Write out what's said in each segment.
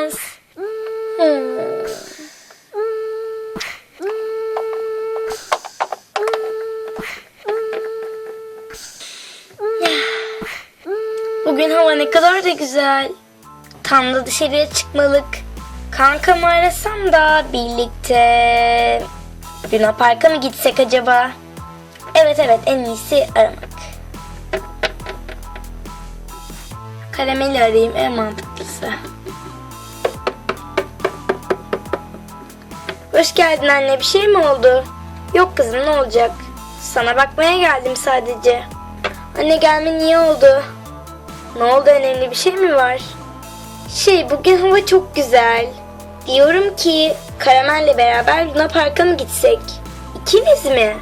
Hmm. Bugün hava ne kadar da güzel. Tam da dışarıya çıkmalık. Kankamı arasam da birlikte Luna Park'a mı gitsek acaba? Evet evet en iyisi aramak. Karameli arayayım en mantıklısı. Hoş geldin anne bir şey mi oldu? Yok kızım ne olacak? Sana bakmaya geldim sadece. Anne gelme niye oldu? Ne oldu önemli bir şey mi var? Şey bugün hava çok güzel. Diyorum ki Karamel'le beraber Luna Park'a mı gitsek? İkiniz mi?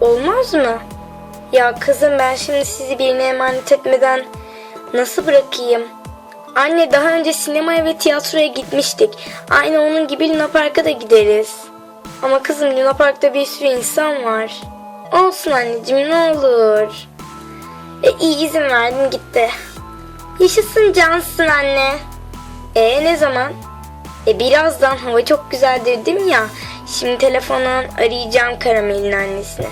Olmaz mı? Ya kızım ben şimdi sizi birine emanet etmeden nasıl bırakayım? Anne daha önce sinemaya ve tiyatroya gitmiştik. Aynı onun gibi Luna Park'a da gideriz. Ama kızım Luna Park'ta bir sürü insan var. Olsun anneciğim ne olur. E iyi izin verdim gitti. Yaşasın cansın anne. E ne zaman? E birazdan hava çok güzel dedim ya. Şimdi telefondan arayacağım Karamel'in annesini.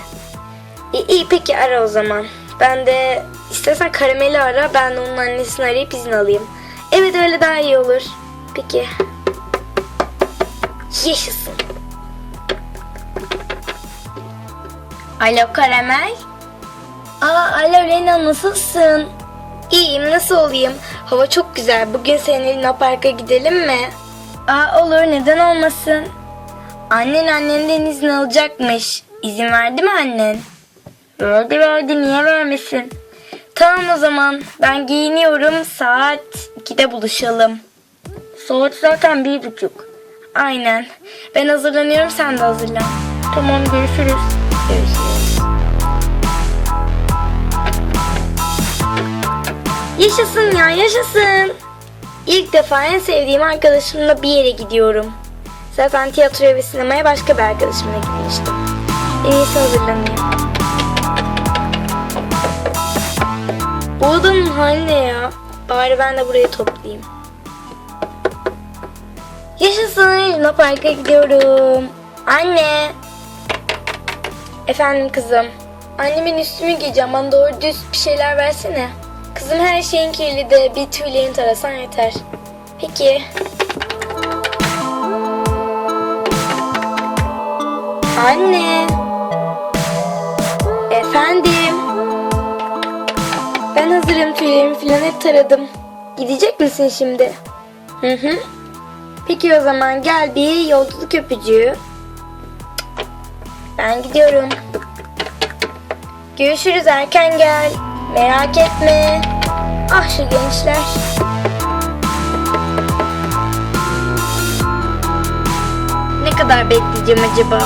E, iyi peki ara o zaman. Ben de istersen Karamel'i ara ben de onun annesini arayıp izin alayım. Evet öyle daha iyi olur. Peki. Yaşasın. Alo Karamel. Aa alo Lena nasılsın? İyiyim nasıl olayım? Hava çok güzel. Bugün seninle Luna Park'a gidelim mi? Aa olur neden olmasın? Annen annenden izin alacakmış. İzin verdi mi annen? Verdi verdi niye vermesin? Tamam o zaman ben giyiniyorum saat 2'de buluşalım. Saat zaten bir buçuk. Aynen. Ben hazırlanıyorum sen de hazırlan. Tamam görüşürüz. Görüşürüz. Yaşasın ya yaşasın. İlk defa en sevdiğim arkadaşımla bir yere gidiyorum. Zaten tiyatroya ve sinemaya başka bir arkadaşımla gitmiştim. En iyisi hazırlanayım. Odanın hali ne ya? Bari ben de burayı toplayayım. Yaşasın Luna Park'a gidiyorum. Anne. Efendim kızım. Annemin üstümü giyeceğim. Bana doğru düz bir şeyler versene. Kızım her şeyin kirli de bir tüylerini tarasan yeter. Peki. Anne. Efendim. Ben hazırım tüylerimi filan hep taradım. Gidecek misin şimdi? Hı hı. Peki o zaman gel bir yolculuk öpücüğü. Ben gidiyorum. Görüşürüz erken gel. Merak etme. Ah şu gençler. Ne kadar bekleyeceğim acaba?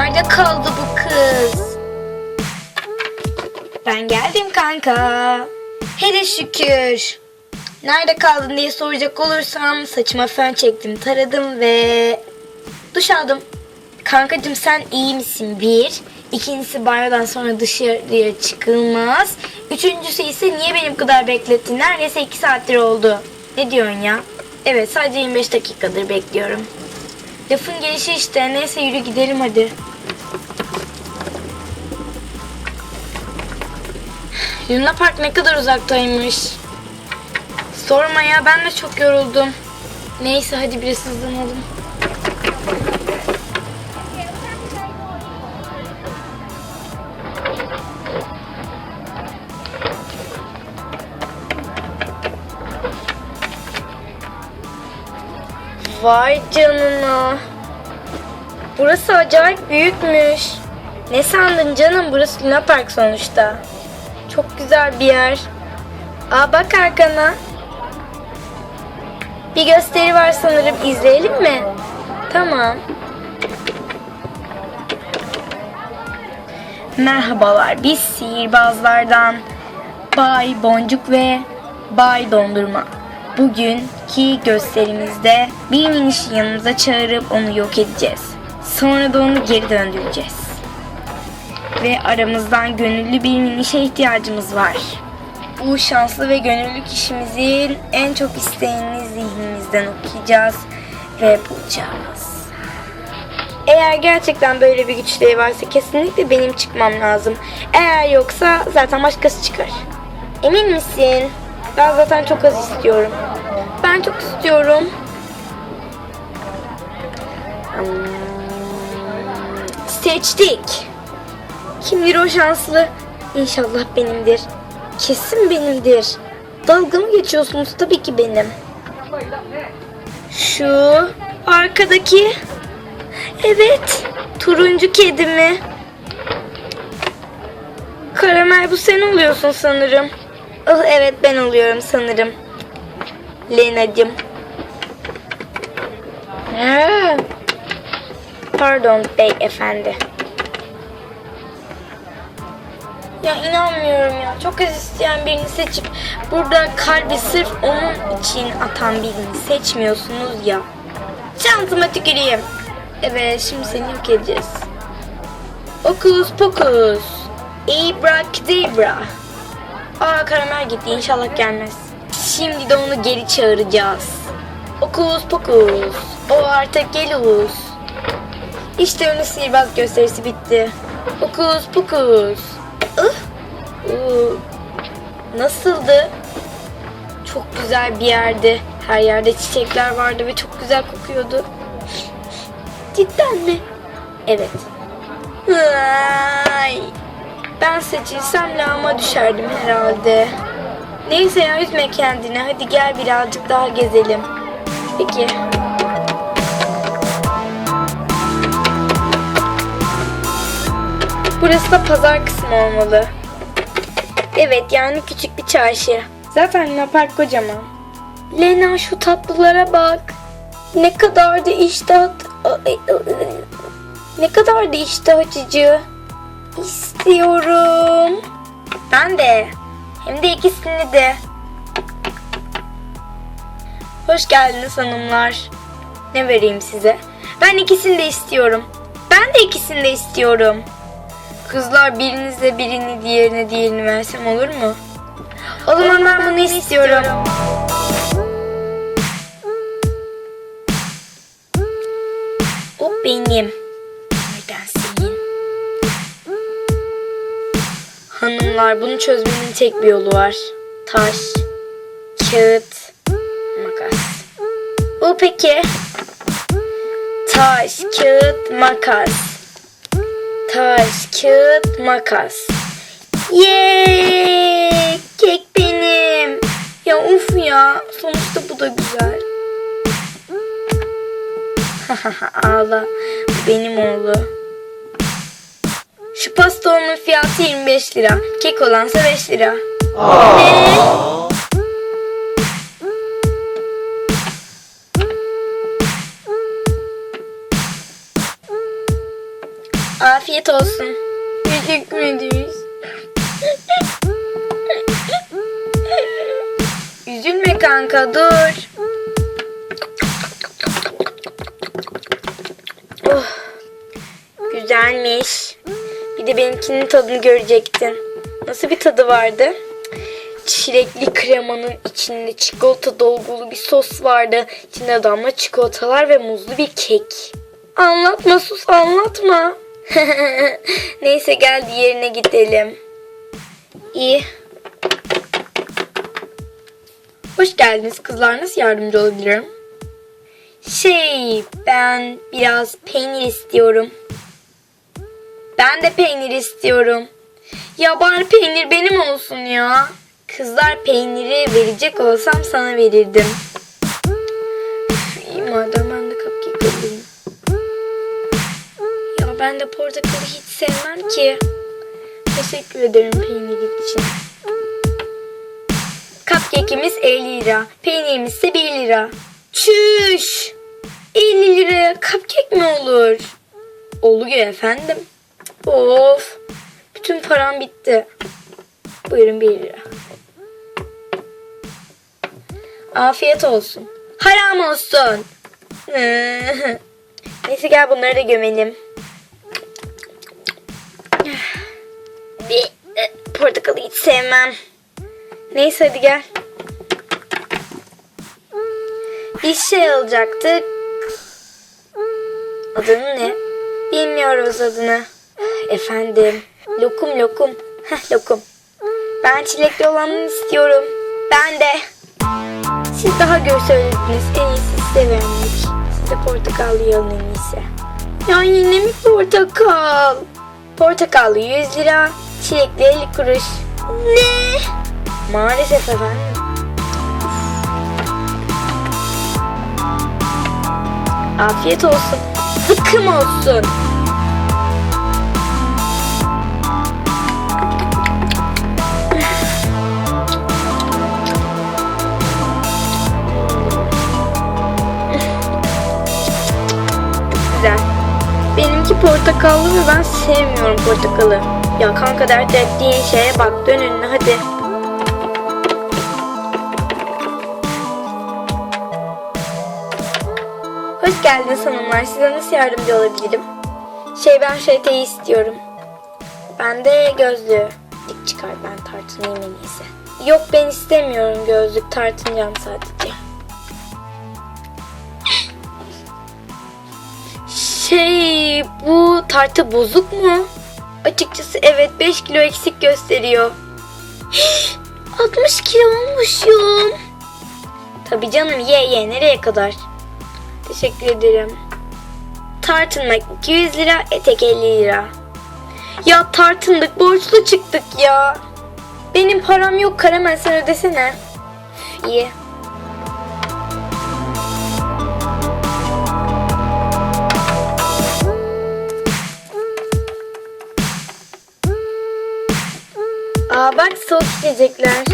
Nerede kaldı bu kız? Ben geldim kanka. Hele şükür. Nerede kaldın diye soracak olursam saçıma fön çektim, taradım ve duş aldım. Kankacım sen iyi misin? Bir. İkincisi banyodan sonra dışarıya çıkılmaz. Üçüncüsü ise niye benim kadar beklettin? Neredeyse iki saattir oldu. Ne diyorsun ya? Evet sadece 25 dakikadır bekliyorum. Lafın gelişi işte. Neyse yürü gidelim hadi. Luna Park ne kadar uzaktaymış. Sorma ya ben de çok yoruldum. Neyse hadi biraz hızlanalım. Vay canına. Burası acayip büyükmüş. Ne sandın canım? Burası Luna Park sonuçta. Çok güzel bir yer. Aa bak arkana. Bir gösteri var sanırım. İzleyelim mi? Tamam. Merhabalar. Biz sihirbazlardan Bay Boncuk ve Bay Dondurma. Bugünkü gösterimizde bir minişi yanımıza çağırıp onu yok edeceğiz. Sonra da onu geri döndüreceğiz. Ve aramızdan gönüllü bir minişe ihtiyacımız var. Bu şanslı ve gönüllü kişimizin en çok isteğini zihnimizden okuyacağız ve bulacağız. Eğer gerçekten böyle bir güçleri varsa kesinlikle benim çıkmam lazım. Eğer yoksa zaten başkası çıkar. Emin misin? Ben zaten çok az istiyorum. Ben çok istiyorum. Hmm, Seçtik. Kimdir o şanslı? İnşallah benimdir. Kesin benimdir. Dalga mı geçiyorsunuz? Tabii ki benim. Şu arkadaki. Evet. Turuncu kedi mi? Karamel bu sen oluyorsun sanırım. Oh, evet ben oluyorum sanırım. Lena'cığım. Ha. Pardon beyefendi. Ya inanmıyorum ya. Çok az isteyen birini seçip burada kalbi sırf onun için atan birini seçmiyorsunuz ya. Şansıma tüküreyim. Evet şimdi seni yok edeceğiz. Okus pokus. Ibrakadabra. Aa karamel gitti inşallah gelmez. Şimdi de onu geri çağıracağız. Okus pokus. O artık gelus. İşte ünlü sihirbaz gösterisi bitti. Okus pokus. Ih. Uu. Nasıldı? Çok güzel bir yerdi. Her yerde çiçekler vardı ve çok güzel kokuyordu. Cidden mi? Evet. Ay. Ben seçilsem lağıma düşerdim herhalde. Neyse ya üzme kendini. Hadi gel birazcık daha gezelim. Peki. Burası da pazar kısmı olmalı. Evet yani küçük bir çarşı. Zaten Luna Park kocaman. Lena şu tatlılara bak. Ne kadar da iştah... Ne kadar da iştah açıcı. İstiyorum. Ben de. Hem de ikisini de. Hoş geldiniz hanımlar. Ne vereyim size? Ben ikisini de istiyorum. Ben de ikisini de istiyorum. Kızlar birinize birini diğerine diğerini versem olur mu? O zaman ben bunu istiyorum. O benim. Nereden senin? Hanımlar bunu çözmenin tek bir yolu var. Taş, kağıt, makas. Bu peki? Taş, kağıt, makas. Taş, kağıt, makas. Yeee! Kek benim. Ya uf ya. Sonuçta bu da güzel. Ağla. Bu benim oğlu. Şu pasta onun fiyatı 25 lira. Kek olansa 5 lira. Ne? Afiyet olsun. Teşekkür ederiz. Üzülme kanka dur. Oh, güzelmiş. Bir de benimkinin tadını görecektin. Nasıl bir tadı vardı? Çilekli kremanın içinde çikolata dolgulu bir sos vardı. İçinde damla çikolatalar ve muzlu bir kek. Anlatma sus anlatma. Neyse gel diğerine gidelim. İyi. Hoş geldiniz kızlar. Nasıl yardımcı olabilirim? Şey, ben biraz peynir istiyorum. Ben de peynir istiyorum. Ya bari peynir benim olsun ya. Kızlar peyniri verecek olsam sana verirdim. Üf, madem ben de portakalı hiç sevmem ki. Teşekkür ederim peynirin için. Cupcake'imiz 50 lira. Peynirimiz ise 1 lira. Çüş! 50 liraya cupcake mi olur? Oluyor efendim. Of! Bütün param bitti. Buyurun 1 lira. Afiyet olsun. Haram olsun. Neyse gel bunları da gömelim. Bir e, portakalı hiç sevmem. Neyse hadi gel. Bir şey alacaktık. Adını ne? Bilmiyoruz adını. Efendim. Lokum lokum. Heh lokum. Ben çilekli olanını istiyorum. Ben de. Siz daha gör söylediniz. En iyisi size vermek. Siz de portakallı alın en iyisi. Ya yine mi portakal? Portakallı 100 lira. Çilekli 50 kuruş. Ne? Maalesef efendim. Afiyet olsun. Zıkkım olsun. Güzel. Benimki portakallı ve ben sevmiyorum portakalı. Ya kanka dert ettiğin şeye bak dön önüne hadi. Hoş geldiniz hanımlar. Size nasıl yardımcı olabilirim? Şey ben şeyteyi istiyorum. Ben de gözlüğü. Dik çıkar ben tartınayım en iyisi. Yok ben istemiyorum gözlük tartınacağım sadece. Şey bu tartı bozuk mu? Açıkçası evet 5 kilo eksik gösteriyor. 60 kilo olmuşum. Tabii canım ye ye nereye kadar? Teşekkür ederim. Tartınmak 200 lira, etek 50 lira. Ya tartındık, borçlu çıktık ya. Benim param yok Karamel sen ödesene. Üf, İyi. Soğuk içecekler.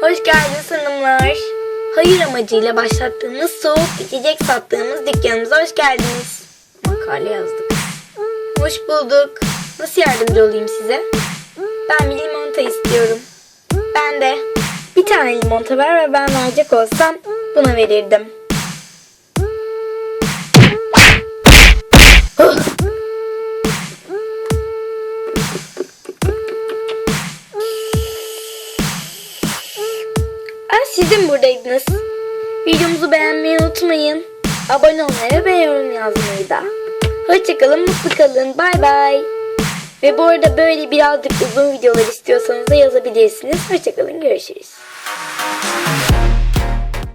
Hoş geldiniz hanımlar. Hayır amacıyla başlattığımız soğuk içecek sattığımız dükkanımıza hoş geldiniz. Makale yazdık. Hoş bulduk. Nasıl yardımcı olayım size? Ben bir limonata istiyorum. Ben de. Bir tane limonata ver ve ben verecek olsam buna verirdim. Buradaydınız? Videomuzu beğenmeyi unutmayın. Abone olmayı ve yorum yazmayı da. Hoşçakalın, mutlu kalın. Bay bay. Ve bu arada böyle birazcık uzun videolar istiyorsanız da yazabilirsiniz. Hoşçakalın, görüşürüz.